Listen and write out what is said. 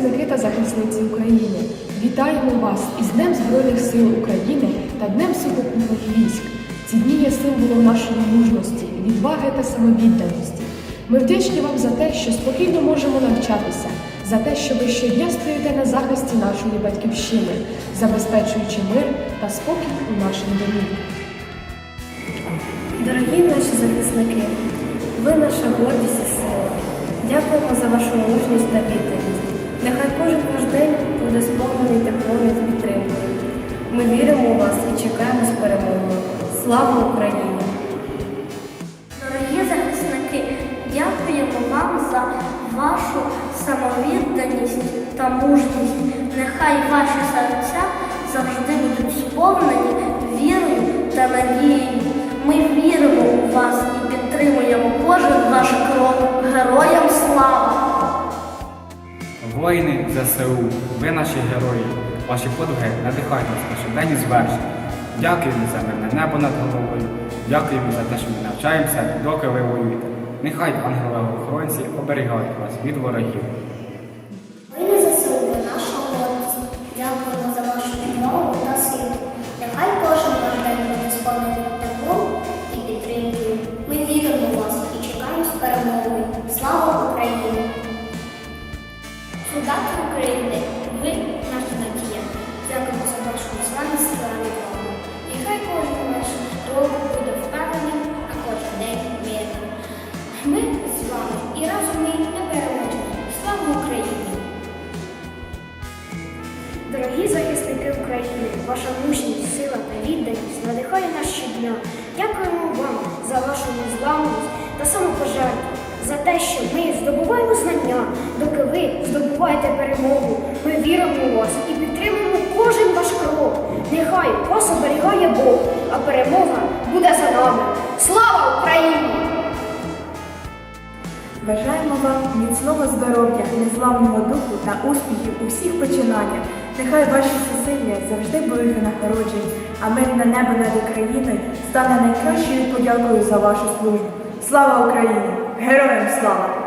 захисники та захисниці України, вітаємо вас із Днем Збройних сил України та Днем сухопутних військ. Ці дні є символом нашої мужності, відваги та самовідданості. Ми вдячні вам за те, що спокійно можемо навчатися, за те, що ви щодня стоїте на захисті нашої батьківщини, забезпечуючи мир та спокій у нашому домі. Дорогі наші захисники, ви наша гордість і сила. Дякуємо за вашу мужність та відданість. Нехай кожен ваш день буде сповнений теплом підтримкою. Ми віримо у вас і чекаємо з перемогою. Слава Україні! Дорогі захисники, дякуємо вам за вашу самовідданість та мужність. Нехай ваші серця завжди будуть сповнені Воїни ЗСУ, ви наші герої. Ваші подвиги надихають нас на щоденні звершення. Дякуємо за мирне небо над головою. Дякуємо за те, що ми навчаємося, доки ви воюєте. Нехай ангели-охоронці оберігають вас від ворогів. Солдати України, ви наша надія. Дякуємо за вашу незламність та відвагу. Нехай кожен ваш крок буде впевненим, а кожен день мирним. Ми з вами і разом ми не переможемо. Слава Україні! Дорогі захисники України, ваша мужність, сила та відданість надихає нас щодня. Дякуємо вам за вашу незламність та самопожертву, те, що ми здобуваємо знання, доки ви здобуваєте перемогу. Ми віримо у вас і підтримуємо кожен ваш крок. Нехай вас оберігає Бог, а перемога буде за нами. Слава Україні! Бажаємо вам міцного здоров'я, незламного духу та успіхів у всіх починаннях. Нехай ваші зусилля завжди будуть винагороджені, а мирне небо над Україною стане найкращою подякою за вашу службу. Слава Україні! Героям слава!